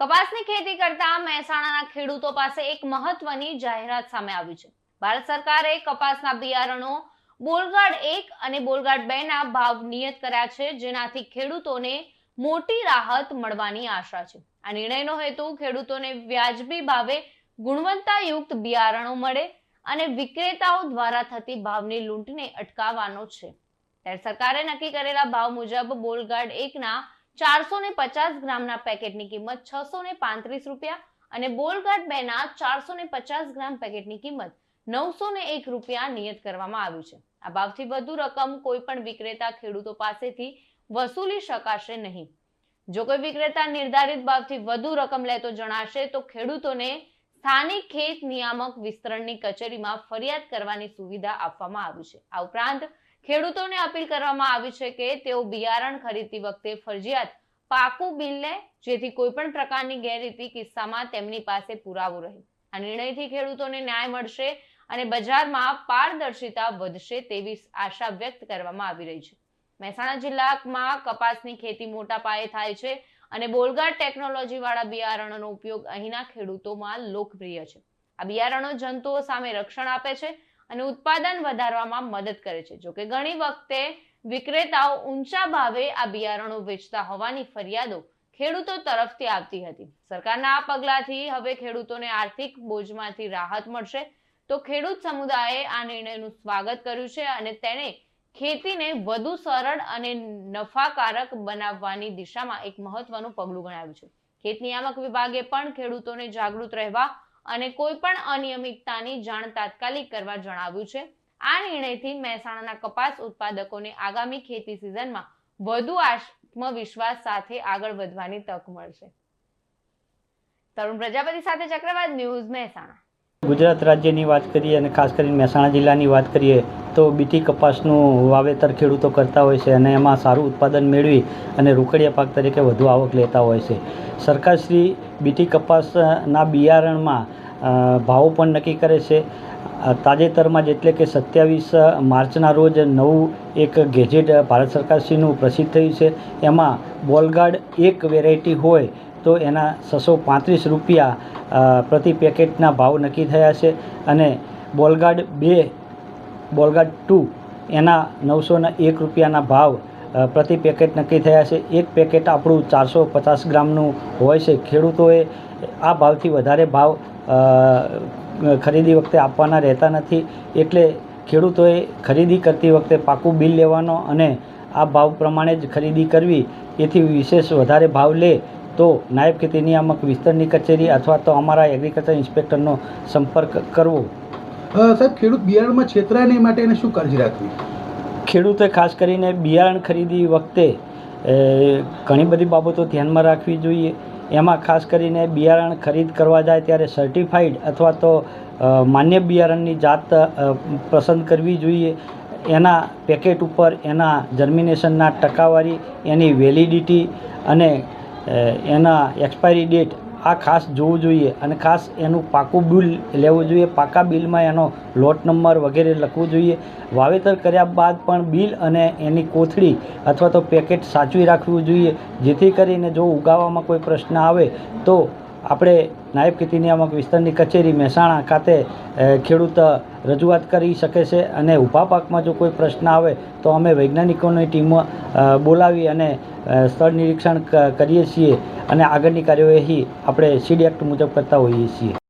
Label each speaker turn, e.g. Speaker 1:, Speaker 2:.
Speaker 1: કપાસની ખેતી કરતા મહેસાણાના ખેડૂતો પાસે એક મહત્વની જાહેરાત સામે આવી છે. ભારત સરકારે કપાસના બિયારણો બોલગાડ એક અને બોલગાડ બે ના ભાવ નિયત કર્યા છે, જેનાથી ખેડૂતોને મોટી રાહત મળવાની આશા છે. આ નિર્ણયનો હેતુ ખેડૂતોને વ્યાજબી ભાવે ગુણવત્તાયુક્ત બિયારણો મળે અને વિક્રેતાઓ દ્વારા થતી ભાવની લૂંટને અટકાવવાનો છે. ત્યારે સરકારે નક્કી કરેલા ભાવ મુજબ બોલગાડ એકના ચારસો ને પચાસ ગ્રામના પેકેટની કિંમત છસો ને પાંત્રીસ રૂપિયા અને બોલગાટ બેના ચારસો ને પચાસ ગ્રામ પેકેટની કિંમત નવસો ને એક રૂપિયા નિયત કરવામાં આવ્યું છે. આ ભાવથી વધુ રકમ કોઈ પણ વિક્રેતા ખેડૂતો પાસેથી વસૂલી શકાશે નહીં. જો કોઈ વિક્રેતા નિર્ધારિત ભાવથી વધુ રકમ લેતો જણાશે, તો ખેડૂતોને સ્થાનિક ખેત નિયામક વિસ્તરણની કચેરીમાં ફરિયાદ કરવાની સુવિધા આપવામાં આવી છે. આ ઉપરાંત ખેડૂતોને અપીલ કરવામાં આવી છે કે તેઓ બિયારણ ખરીદતી વખતે ફરજિયાત પાકું બિલ લે, જેથી કોઈ પણ પ્રકારની ગેરરીતિ કિસ્સામાં તેમની પાસે પુરાવો રહે. આ નિર્ણયથી ખેડૂતોને ન્યાય મળશે અને બજારમાં પારદર્શિતા વધશે તેવી આશા વ્યક્ત કરવામાં આવી રહી છે. મહેસાણા જિલ્લામાં કપાસની ખેતી મોટા પાયે થાય છે અને બોલગાર ટેકનોલોજી વાળા બિયારણોનો ઉપયોગ અહીંના ખેડૂતોમાં લોકપ્રિય છે. આ બિયારણો જંતુઓ સામે રક્ષણ આપે છે અને ઉત્પાદન વધારવામાં મદદ કરે છે. જોકે ઘણી વખતે વિક્રેતાઓ ઊંચા ભાવે આ બિયારણો વેચતા હોવાની ફરિયાદો ખેડૂતો તરફથી આવતી હતી. સરકારના આ પગલાંથી હવે ખેડૂતોને આર્થિક બોજમાંથી રાહત મળશે. તો ખેડૂત સમુદાયે આ નિર્ણયનું સ્વાગત કર્યું છે અને તેણે ખેતીને વધુ સરળ અને નફાકારક બનાવવાની દિશામાં એક મહત્વનું પગલું ગણાવ્યું છે. ખેત નિયામક વિભાગે પણ ખેડૂતોને જાગૃત રહેવા અને કોઈ પણ અનિયમિતતાની જાણ તાત્કાલિક કરવા જણાવ્યું છે. આ નિર્ણયથી મહેસાણાના કપાસ ઉત્પાદકોને આગામી ખેતી સિઝનમાં વધુ આત્મવિશ્વાસ સાથે આગળ વધવાની તક મળશે. તરુણ પ્રજાપતિ સાથે ચક્રવાત ન્યૂઝ મહેસાણા.
Speaker 2: ગુજરાત રાજ્યની વાત કરીએ અને ખાસ કરીને મહેસાણા જિલ્લાની વાત કરીએ તો બીટી કપાસનું વાવેતર ખેડૂતો કરતા હોય છે અને એમાં સારું ઉત્પાદન મેળવી અને રોકડિયા પાક તરીકે વધુ આવક લેતા હોય છે. સરકારશ્રી બીટી કપાસના બિયારણમાં ભાવો પણ નક્કી કરે છે. તાજેતરમાં જ એટલે કે સત્યાવીસ માર્ચના રોજ નવું એક ગેજેટ ભારત સરકારશ્રીનું પ્રસિદ્ધ થયું છે. એમાં બોલગાર્ડ એક વેરાયટી હોય તો એના છસો પાંત્રીસ રૂપિયા પ્રતિ પેકેટના ભાવ નક્કી થયા છે. અને બોલગાર્ડ બે બોલગાર્ડ ટુ એના નવસોના એક રૂપિયાના ભાવ પ્રતિ પેકેટ નક્કી થયા છે. એક પેકેટ આપણું ચારસો પચાસ ગ્રામનું હોય છે. ખેડૂતોએ આ ભાવથી વધારે ભાવ ખરીદી વખતે આપવાના રહેતા નથી. એટલે ખેડૂતોએ ખરીદી કરતી વખતે પાકું બિલ લેવાનો અને આ ભાવ પ્રમાણે જ ખરીદી કરવી એથી વિશેષ વધારે ભાવ લે તો નાયબ ખેતી નિયામક વિસ્તરની કચેરી અથવા તો અમારા એગ્રીકલ્ચર ઇન્સ્પેક્ટરનો સંપર્ક કરવો.
Speaker 3: સાહેબ ખેડૂત બિયારણમાં છેતરાય નહીં માટે એને શું કાળજી રાખવી?
Speaker 2: ખેડૂતે ખાસ કરીને બિયારણ ખરીદી વખતે ઘણી બધી બાબતો ધ્યાનમાં રાખવી જોઈએ. એમાં ખાસ કરીને બિયારણ ખરીદ કરવા જાય ત્યારે સર્ટિફાઈડ અથવા તો માન્ય બિયારણની જાત પસંદ કરવી જોઈએ. એના પેકેટ ઉપર એના જર્મિનેશનના ટકાવારી, એની વેલિડિટી અને એના એક્સપાયરી ડેટ આ ખાસ જોવું જોઈએ અને ખાસ એનું પાકું બિલ લેવું જોઈએ. પાકા બિલમાં એનો લોટ નંબર વગેરે લખવું જોઈએ. વાવેતર કર્યા બાદ પણ બિલ અને એની કોથળી અથવા તો પેકેટ સાચવી રાખવું જોઈએ. જેથી કરીને જો ઉગાવામાં કોઈ પ્રશ્ન આવે તો આપણે નાયબ ખેતી નિયામક વિસ્તારની કચેરી મહેસાણા ખાતે ખેડૂત રજૂઆત કરી શકે છે અને ઊભા પાકમાં જો કોઈ પ્રશ્ન આવે તો અમે વૈજ્ઞાનિકોની ટીમ બોલાવી અને સ્થળ નિરીક્ષણ કરીએ છીએ અને આગળની કાર્યવાહી આપણે સીડ એક્ટ મુજબ કરતા હોઈએ છીએ.